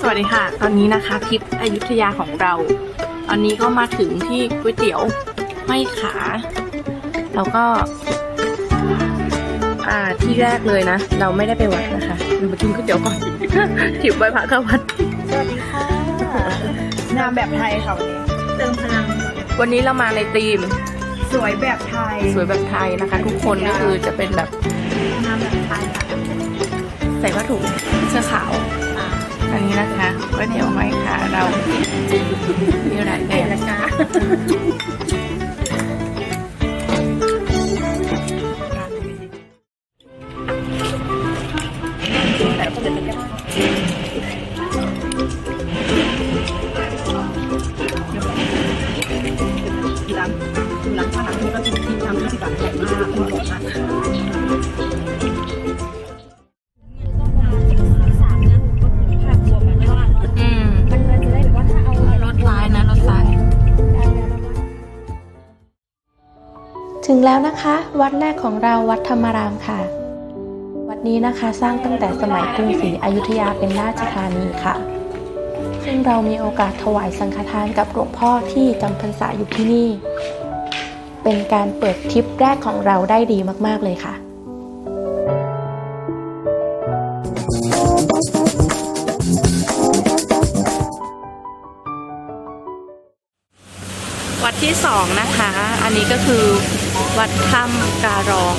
สวัสดีค่ะ ตอนนี้นะคะทริปอยุธยาของเรา ตอนนี้ก็มาถึงที่ก๋วยเตี๋ยวไม่ขา แล้วก็ อ่าที่แรกเลยนะ เราไม่ได้ไปวัดนะคะเรามากินก๋วยเตี๋ยวก่อน ถิบใบพระเข้าวัด สวัสดีค่ะนามแบบไทยค่ะวันนี้เติมพลังวันนี้เรามาในธีม สวยแบบไทยสวยแบบไทยนะคะ ทุกคนก็คือจะเป็นแบบนามแบบไทยค่ะ ใส่ผ้าถุงเสื้อขาว อันนี้นะคะก๋วยเตี๋ยวไม่ขาเรามีหลายแบบ แล้วนะคะ วัดแรกของเราวัดธรรมารามค่ะ วัดนี้นะคะสร้างตั้งแต่สมัยกรุงศรีอยุธยาเป็นราชธานีค่ะ ซึ่งเรามีโอกาสถวายสังฆทานกับหลวงพ่อที่จำพรรษาอยู่ที่นี่ เป็นการเปิดทริปแรกของเราได้ดีมากๆเลยค่ะ สองนะคะ อันนี้ก็คือวัดถ้ำการร้อง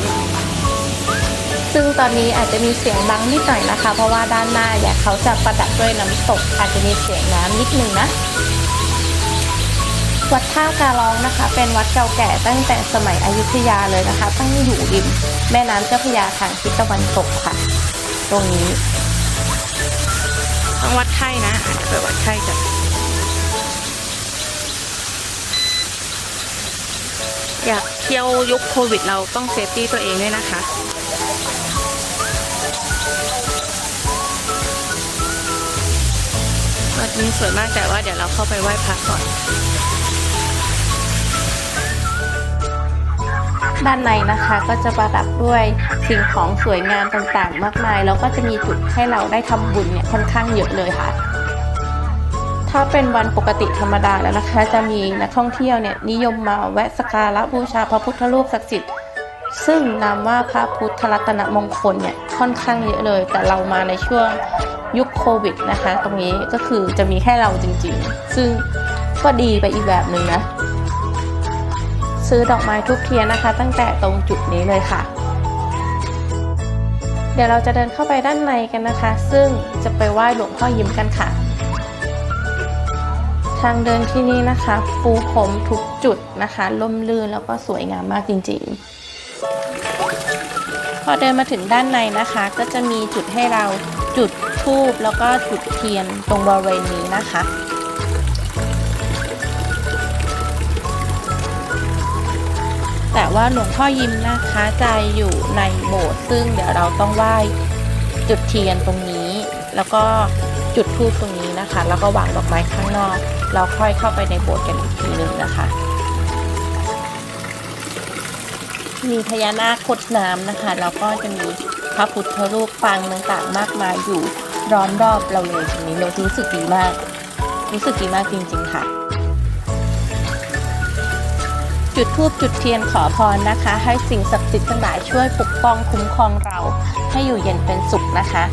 ซึ่งตอนนี้อาจจะมีเสียงดังนิดหน่อยนะคะ เพราะว่าด้านหน้าเนี่ยเขาจะประดับด้วยน้ำตก อาจจะมีเสียงน้ำนิดนึงนะวัดท่าการองนะคะ เป็นวัดเก่าแก่ตั้งแต่สมัยอยุธยาเลยนะคะ ตั้งอยู่ริมแม่น้ำเจ้าพระยาทางทิศตะวันตกค่ะ ตรงนี้ต้องวัดไข้นะอาจจะไปวัดไข้กัน อยากเที่ยวยุคโควิดเราต้องเซฟตี้ตัวเองด้วยนะคะ วัดนี้สวยมากแต่ว่าเดี๋ยวเราเข้าไปไหว้พระก่อน ด้านในนะคะก็จะประดับด้วยสิ่งของสวยงามต่างๆ มากมาย แล้วก็จะมีจุดให้เราได้ทำบุญเนี่ยค่อนข้างเยอะเลยค่ะ ถ้าเป็นวันปกติธรรมดาแล้วนะคะ จะมีนักท่องเที่ยวเนี่ยนิยมมาแวะสักการะบูชาพระพุทธรูปศักดิ์สิทธิ์ซึ่งนามว่าพระพุทธรัตนมงคลเนี่ยค่อนข้างเยอะเลย แต่เรามาในช่วงยุคโควิดนะคะ ตรงนี้ก็คือจะมีแค่เราจริงๆ ซึ่งก็ดีไปอีกแบบหนึ่งนะ ซื้อดอกไม้ทุกเทียนนะคะ ตั้งแต่ตรงจุดนี้เลยค่ะ เดี๋ยวเราจะเดินเข้าไปด้านในกันนะคะ ซึ่งจะไปไหว้หลวงพ่อยิ้มกันค่ะ ทางเดินที่นี่นะคะ ปูพรมทุกจุดนะคะล่มลื่นแล้วก็สวยงามมากจริงๆ พอเดินมาถึงด้านในนะคะ ก็จะมีจุดให้เราจุดธูปแล้วก็จุดเทียนตรงบริเวณนี้นะคะแต่ว่าหลวงพ่อยิ้มนะคะจะอยู่ในโบสถ์ซึ่งเดี๋ยวเราต้องไหว้จุดเทียนตรงนี้ แล้วก็จุดธูปตรงนี้นะคะ แล้วก็วางดอกไม้ข้างนอก เราค่อยเข้าไปในโบสถ์กันอีกทีหนึ่งนะคะ มีพญานาคคดน้ำนะคะ แล้วก็จะมีพระพุทธรูปปางต่างๆ มากมายอยู่ร้อมรอบเราเลยตรงนี้เรารู้สึกดีมาก รู้สึกดีมากจริง ๆ ค่ะ จุดทูบจุดเทียนขอพรนะคะ ให้สิ่งศักดิ์สิทธิ์ทั้งหลายช่วยปกป้องคุ้มครองเรา ให้อยู่เย็นเป็นสุขนะคะ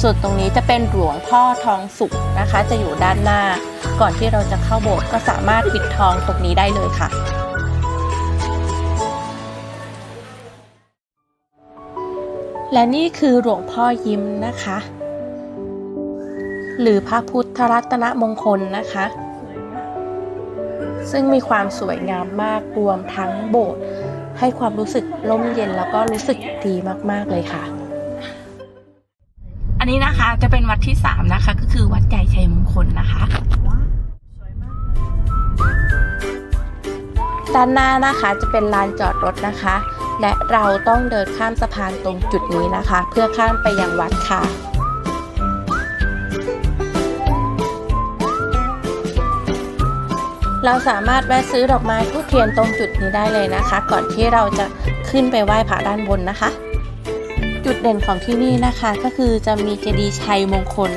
ส่วนตรงนี้จะเป็นหลวงพ่อทองสุขนะคะ จะอยู่ด้านหน้า ก่อนที่เราจะเข้าโบสถ์ก็สามารถปิดทองตรงนี้ได้เลยค่ะและนี่คือหลวงพ่อยิ้มนะคะ หรือพระพุทธรัตนมงคลนะคะ ซึ่งมีความสวยงามมากรวมทั้งโบสถ์ให้ความรู้สึกร่มเย็นแล้วก็รู้สึกดีมากๆเลยค่ะ อันนี้นะคะจะเป็นวัดที่สามนะคะ ก็คือวัดใหญ่ชัยมงคลนะคะด้านหน้านะคะจะเป็นลานจอดรถนะคะ และเราต้องเดินข้ามสะพานตรงจุดนี้นะคะ เพื่อข้ามไปยังวัดค่ะ เราสามารถแวะซื้อดอกไม้ทูบเทียนตรงจุดนี้ได้เลยนะคะ ก่อนที่เราจะขึ้นไปไหว้พระด้านบนนะคะ จุดเด่นของที่นี่นะคะก็คือจะมีเจดีย์ชัยมงคล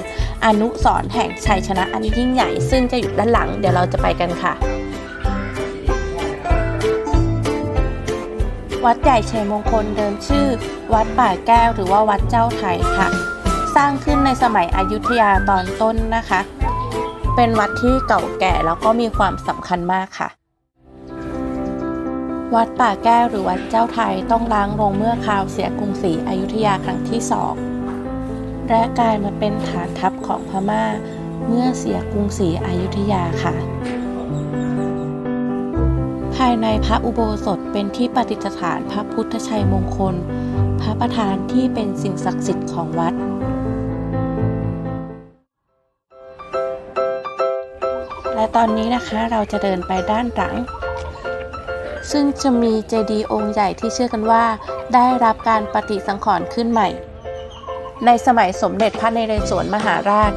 อนุสรแห่งชัยชนะอันยิ่งใหญ่ ซึ่งจะอยู่ด้านหลัง เดี๋ยวเราจะไปกันค่ะ วัดใหญ่ชัยมงคลเดิมชื่อ วัดป่าแก้วหรือว่าวัดเจ้าไทยค่ะ สร้างขึ้นในสมัยอยุธยาตอนต้นนะคะ เป็นวัดที่เก่าแก่แล้วก็มีความสำคัญมากค่ะ วัดป่าแก้วหรือวัดเจ้าไทยต้องล้างลงเมื่อคราวเสียกรุงศรีอยุธยาครั้งที่สองและกลายมาเป็นฐานทัพของพม่า เมื่อเสียกรุงศรีอยุธยาค่ะ ภายในพระอุโบสถเป็นที่ประดิษฐานพระพุทธชัยมงคล พระประธานที่เป็นสิ่งศักดิ์สิทธิ์ของวัด ตอนนี้นะคะเราจะเดินไปด้านหลัง ซึ่งจะมีเจดีย์องค์ใหญ่ที่เชื่อกันว่า ได้รับการปฏิสังขรณ์ขึ้นใหม่ ในสมัยสมเด็จพระนเรศวรมหาราช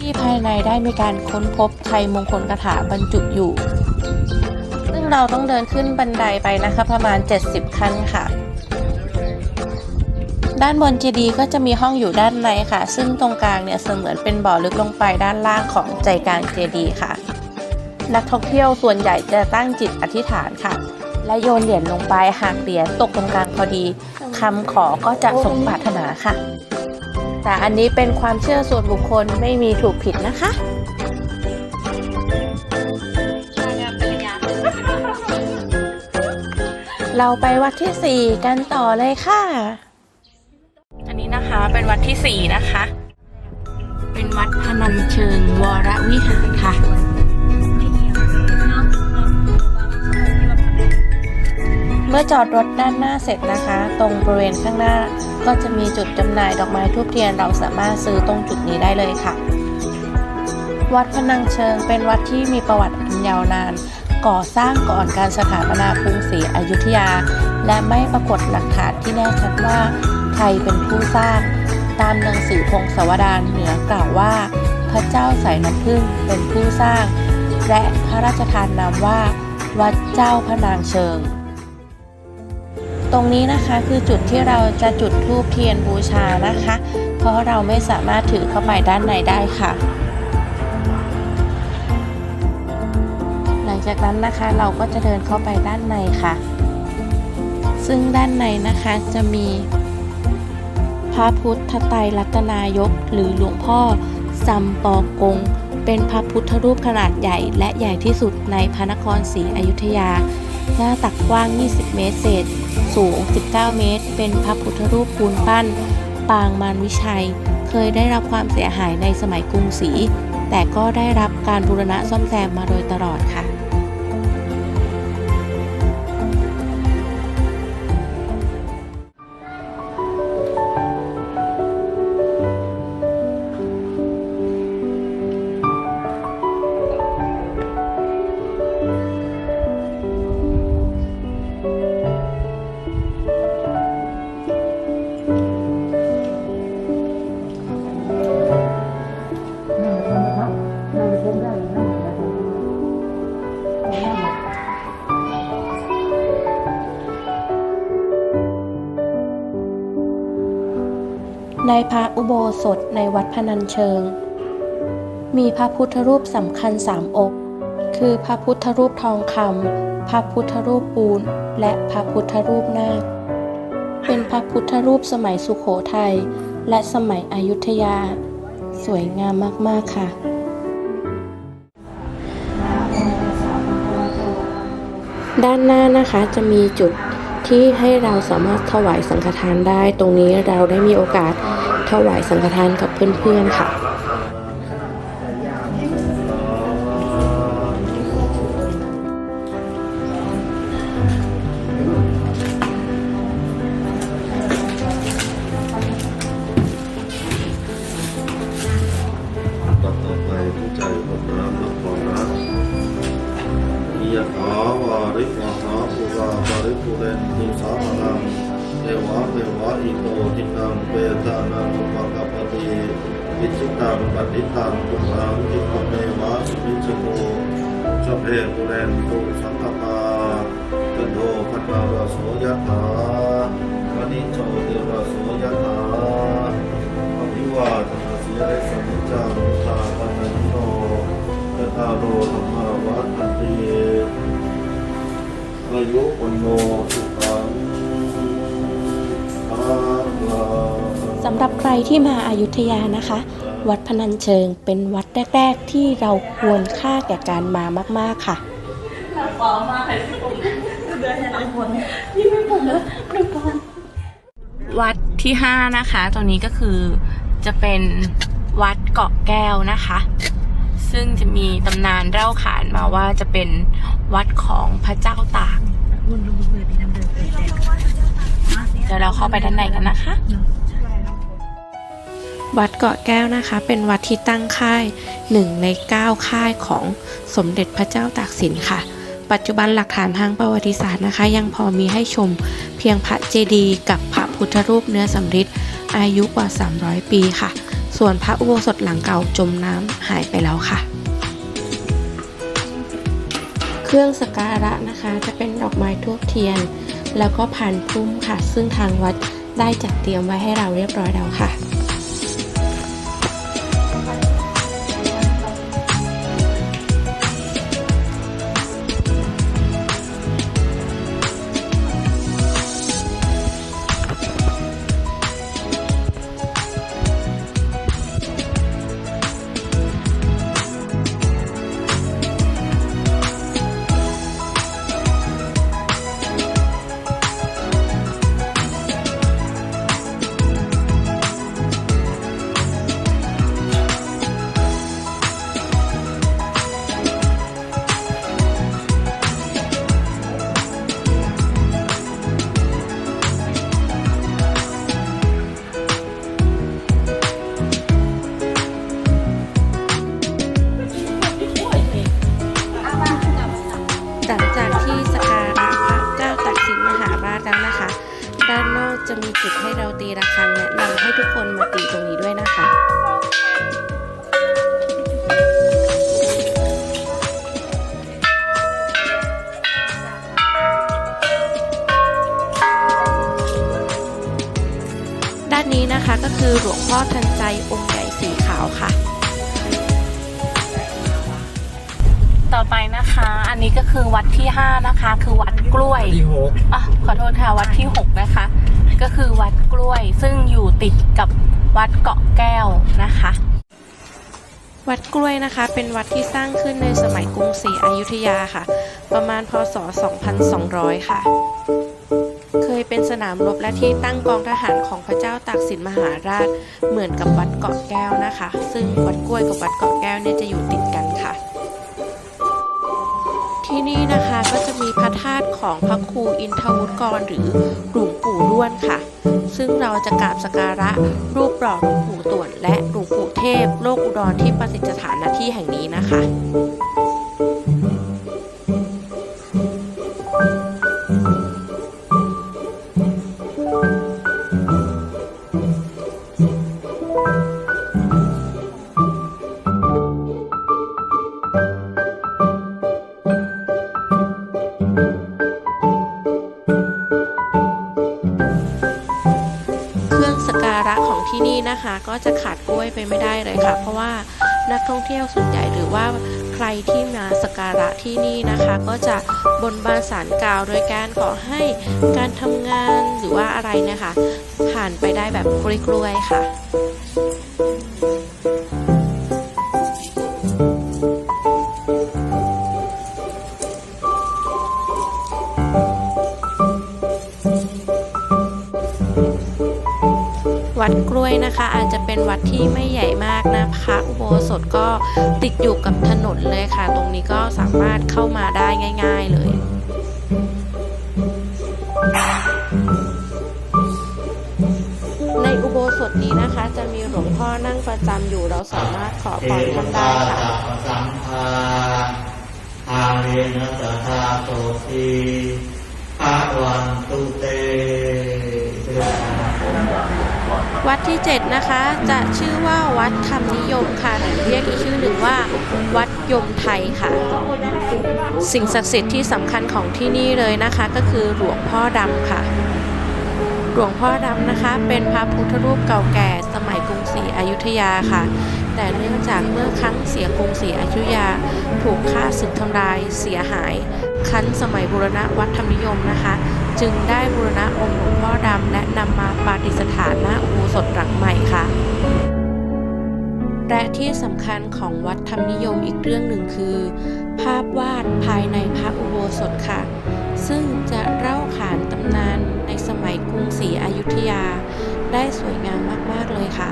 ที่ภายในได้มีการค้นพบชัยมงคลคาถาบรรจุอยู่ ซึ่งเราต้องเดินขึ้นบันไดไปนะคะประมาณ 70 ขั้นค่ะ ด้านบนเจดีย์ก็จะมีห้องอยู่ด้านในค่ะ ซึ่งตรงกลางเนี่ยเสมือนเป็นบ่อลึกลงไปด้านล่างของใจกลางเจดีย์ค่ะ นักท่องเที่ยวส่วนใหญ่จะตั้งจิตอธิษฐานค่ะ และโยนเหรียญลงไปหากเหรียญตกตรงกลางพอดีคำขอก็จะสมปรารถนาค่ะ แต่อันนี้เป็นความเชื่อส่วนบุคคลไม่มีถูกผิดนะคะเราไปวัดที่ 4 กันต่อเลยค่ะ นี้นะคะ เป็นวัดที่4นะคะ เป็นวัดพนัญเชิงวรวิหารค่ะเมื่อจอดรถด้านหน้าเสร็จนะคะ ตรงบริเวณข้างหน้าก็จะมีจุดจำหน่ายดอกไม้ทูบเทียนเราสามารถซื้อตรงจุดนี้ได้เลยค่ะ วัดพนังเชิงเป็นวัดที่มีประวัติอันยาวนาน ก่อสร้างก่อนการสถาปนากรุงศรีอยุธยา และไม่ปรากฏหลักฐานที่แน่ชัดว่า ใครเป็นผู้สร้าง ตามหนังสือพงศาวดารเหนือกล่าวว่า พระเจ้าสายน้ำพึ่งเป็นผู้สร้าง และพระราชทานนามว่า วัดเจ้าพระนางเชิง ตรงนี้นะคะคือจุดที่เราจะจุดธูปเทียนบูชานะคะ เพราะเราไม่สามารถถือเข้าไปด้านในได้ค่ะหลังจากนั้นนะคะเราก็จะเดินเข้าไปด้านในค่ะ ซึ่งด้านในนะคะจะมี พระพุทธไตรรัตนายก หรือหลวงพ่อซัมปอกง เป็นพระพุทธรูปขนาดใหญ่ และใหญ่ที่สุดในพระนครศรีอยุธยา หน้าตักกว้าง 20 เมตรเศษ สูง 19 เมตร เป็นพระพุทธรูปปูนปั้น ปางมารวิชัย เคยได้รับความเสียหายในสมัยกรุงศรี แต่ก็ได้รับการบูรณะซ่อมแซมมาโดยตลอดค่ะ ในพระอุโบสถในวัดพนัญเชิง มีพระพุทธรูปสำคัญสามองค์คือพระพุทธรูปทองคำพระพุทธรูปปูน และพระพุทธรูปนาค เป็นพระพุทธรูปสมัยสุขโขทัยและสมัยอยุธยา สวยงามมาก ๆ ค่ะด้านหน้านะคะจะมีจุดที่ให้เราสามารถถวายสังฆทานได้ ตรงนี้เราได้มีโอกาส ถวายสังฆทานกับเพื่อนๆค่ะ มจังตาปันโนยะตาโรธรรมวัฏันติอายุวันโนสุขังสำหรับใครที่มาอายุทยานะคะ วัดพนัญเชิงเป็นวัดแรก ๆ ที่เราควรค่าแก่การมามาก ๆ ค่ะวัดที่ห้านะคะตัวนี้ก็คือจะเป็น วัดเกาะแก้วนะคะ ซึ่งจะมีตำนานเล่าขานมาว่าจะเป็นวัดของพระเจ้าตากเดี๋ยวเราเข้าไปด้านในกันนะคะ วัดเกาะแก้วนะคะ เป็นวัดที่ตั้งค่ายหนึ่งในเก้าค่ายของสมเด็จพระเจ้าตากสินค่ะปัจจุบันหลักฐานทางประวัติศาสตร์นะคะ ยังพอมีให้ชมเพียงพระเจดีย์กับพระพุทธรูปเนื้อสำริดอายุกว่า 300 ปีค่ะ ส่วนพระอุโบสถหลังเก่าจมน้ำหายไปแล้วค่ะ เครื่องสกการะนะคะ จะเป็นดอกไม้ทูบเทียน แล้วก็ผ่านพุ่มค่ะ ซึ่งทางวัดได้จัดเตรียมไว้ให้เราเรียบร้อยแล้วค่ะ ด้านนอกจะมีจุดให้เราตีระฆังแนะนำให้ทุกคนมาตีตรงนี้ด้วยนะคะด้านนี้นะคะก็คือหลวงพ่อทันใจองค์ใหญ่สีขาวค่ะ ต่อไปนะคะ อันนี้ก็คือวัดที่ห้านะคะ คือวัดกล้วยที่หกอะขอโทษค่ะวัดที่หกนะคะ ก็คือวัดกล้วย ซึ่งอยู่ติดกับวัดเกาะแก้วนะคะ วัดกล้วยนะคะ เป็นวัดที่สร้างขึ้นในสมัยกรุงศรีอยุธยาค่ะ ประมาณพศ 2200 ค่ะ เคยเป็นสนามรบและที่ตั้งกองทหารของพระเจ้าตากสินมหาราช เหมือนกับวัดเกาะแก้วนะคะ ซึ่งวัดกล้วยกับวัดเกาะแก้วเนี่ยจะอยู่ติดกันค่ะ ที่นี่นะคะก็จะมีพระธาตุของพระครูอินทวุฒิกรหรือหลวงปู่ล้วนค่ะ ซึ่งเราจะกราบสกการะรูปหล่อหลวงปู่ต่วน และหลวงปู่เทพ โลกอุดรที่ประสิทธิสถานณที่แห่งนี้นะคะ จะขาดกล้วยไปไม่ได้เลยค่ะ เพราะว่านักท่องเที่ยวส่วนใหญ่หรือว่าใครที่มาสกการะที่นี่นะคะ ก็จะบนบานสารกล่าวโดยการขอให้การทำงานหรือว่าอะไรนะคะ ผ่านไปได้แบบกล้วยๆค่ะ วัดกล้วยนะคะ อาจจะเป็นวัดที่ไม่ใหญ่มากนะพระอุโบสถก็ติดอยู่กับถนนเลยค่ะ ตรงนี้ก็สามารถเข้ามาได้ง่าย ๆเลยในอุโบสถนี้นะคะ จะมีหลวงพ่อนั่งประจำอยู่เราสามารถขอพรท่านได้ค่ะสัมภาอาเรนสทาโตทีภาวันตุเต วัดที่ 7 นะคะ จะชื่อว่าวัดธรรมนิยมค่ะหรือเรียกอีกชื่อหนึ่งว่า วัดยมไทยค่ะ สิ่งศักดิ์สิทธิ์ที่สำคัญของที่นี่เลยนะคะ ก็คือหลวงพ่อดำค่ะ หลวงพ่อดำนะคะ เป็นพระพุทธรูปเก่าแก่สมัยกรุงศรีอยุธยาค่ะ แต่เนื่องจากเมื่อครั้งเสียกรุงศรีอยุธยา ถูกฆ่าศึกทำลายเสียหาย คั้นสมัยบูรณะวัดธรรมนิยมนะคะ จึงได้บูรณะองค์หลวงพ่อดำและนำมาปาฏิสถานณอุโบสถหลังใหม่ค่ะ และที่สำคัญของวัดธรรมนิยมอีกเรื่องหนึ่งคือ ภาพวาดภายในพระอุโบสถค่ะ ซึ่งจะเล่าขานตำนานในสมัยกรุงศรีอยุธยา ได้สวยงามมาก ๆ เลยค่ะ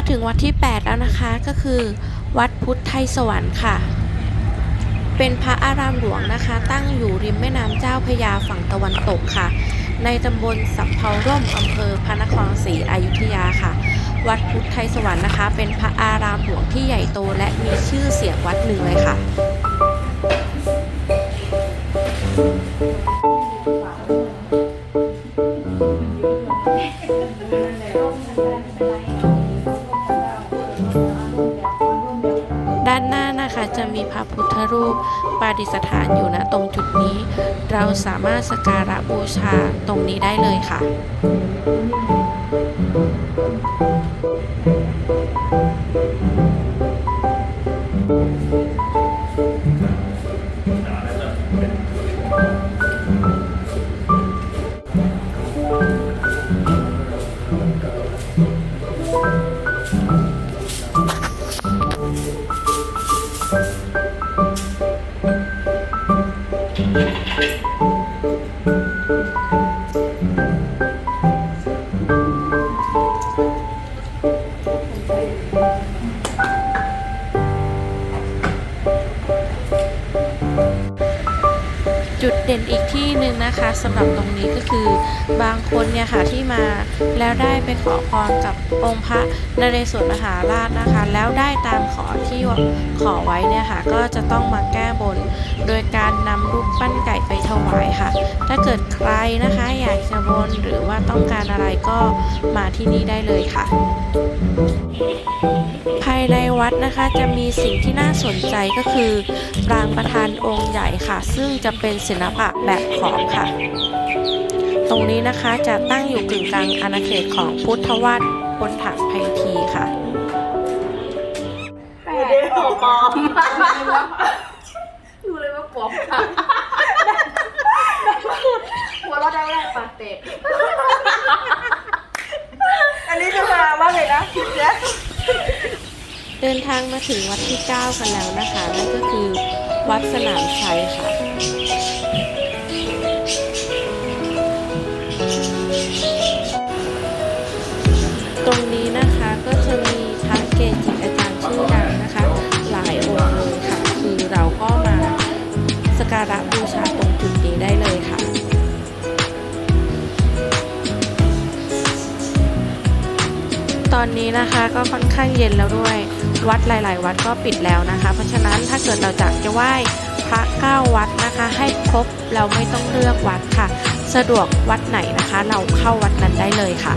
มาถึงวัดที่ 8 แล้วนะคะก็คือ วัดพุทธไทยสวรรค์ค่ะ เป็นพระอารามหลวงนะคะ ตั้งอยู่ริมแม่น้ำเจ้าพยาฝั่งตะวันตกค่ะ ในตำบลสำเภาร่มอำเภอพระนครศรีอยุธยาค่ะ วัดพุทธไทยสวรรค์นะคะ เป็นพระอารามหลวงที่ใหญ่โตและมีชื่อเสียงวัดหนึ่งเลยค่ะ ดิสถานอยู่ณตรงจุดนี้ เราสามารถสกการะบูชาตรงนี้ได้เลยค่ะ แล้วได้ไปขอพรกับองค์พระนเรศวรมหาราชนะคะ แล้วได้ตามขอที่ขอไว้เนี่ยค่ะ ก็จะต้องมาแก้บน โดยการนำรูปปั้นไก่ไปถวายค่ะ ถ้าเกิดใครนะคะอยากจะบนหรือว่าต้องการอะไรก็มาที่นี่ได้เลยค่ะ ภายในวัดนะคะจะมีสิ่งที่น่าสนใจก็คือปรางประธานองค์ใหญ่ค่ะ ซึ่งจะเป็นศิลปะแบบขอบค่ะ ตรงนี้นะคะจะตั้งอยู่กึ่งกลางอาณาเขตของพุทธวัดบนฐานไพทีค่ะปลอมดูเลยว่าปลอมหัวเราะได้แรกปากเตะ อันนี้จะมามากเลยนะเจ๊เดินทางมาถึงวัดที่ 9 กันแล้วนะคะ นั่นก็คือวัดสนามชัยค่ะ การะบูชาตรงจุดนี้ได้เลยค่ะตอนนี้นะคะก็ค่อนข้างเย็นแล้วด้วย วัดหลาย ๆ วัดก็ปิดแล้วนะคะ เพราะฉะนั้นถ้าเกิดเราจะจะไหว้พระเก้าวัดนะคะ ให้ครบเราไม่ต้องเลือกวัดค่ะ สะดวกวัดไหนนะคะ เราเข้าวัดนั้นได้เลยค่ะ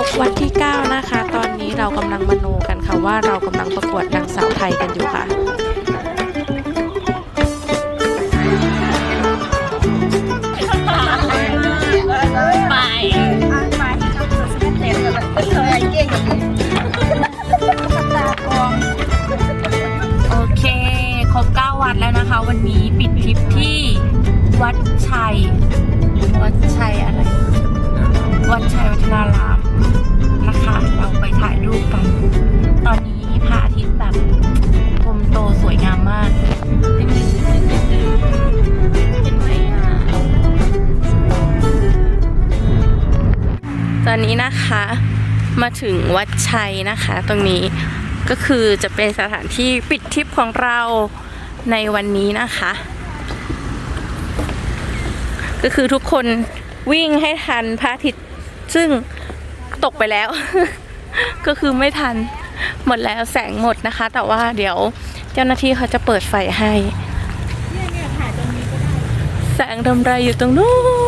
ตกวันที่ 9 นะคะ ตอนนี้เรากำลังมโนกันค่ะว่าเรากำลังประกวดนางสาวไทยกันอยู่ค่ะโอเค ครบ 9 วันแล้วนะคะ วันนี้ปิดทริปที่วัดชัย วัดชัยอะไร วัดชัยวัฒนาราม คะเราไปถ่ายรูปกัน ตอนนี้พระอาทิตย์แบบกลมโตสวยงามมากตอนนี้นะคะมาถึงวัดชัยนะคะ ตรงนี้ก็คือจะเป็นสถานที่ปิดทริปของเราในวันนี้นะคะ ก็คือทุกคนวิ่งให้ทันพระอาทิตย์ซึ่ง ตกไปแล้ว ก็คือไม่ทันหมดแล้วแสงหมดนะคะ แต่ว่าเดี๋ยวเจ้าหน้าที่เขาจะเปิดไฟให้แสงดำไรอยู่ตรงนู้น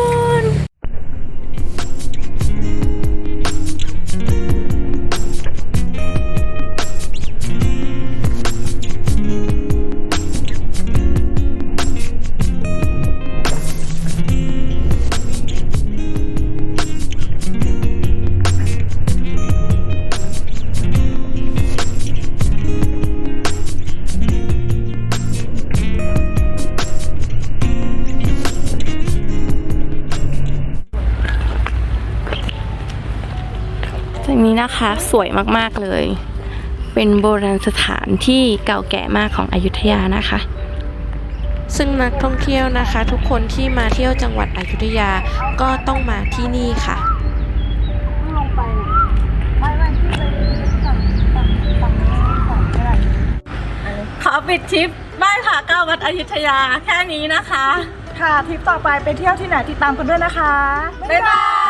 นี้นะคะ สวยมากๆเลย เป็นโบราณสถานที่เก่าแก่มากของอยุธยานะคะซึ่งนักท่องเที่ยวนะคะ ทุกคนที่มาเที่ยวจังหวัดอยุธยาก็ต้องมาที่นี่ค่ะขอปิดทริปบ้านผาเก้าวัดอยุธยาแค่นี้นะคะ ค่ะทริปต่อไปไปเที่ยวที่ไหนติดตามกันด้วยนะคะ บ๊ายบาย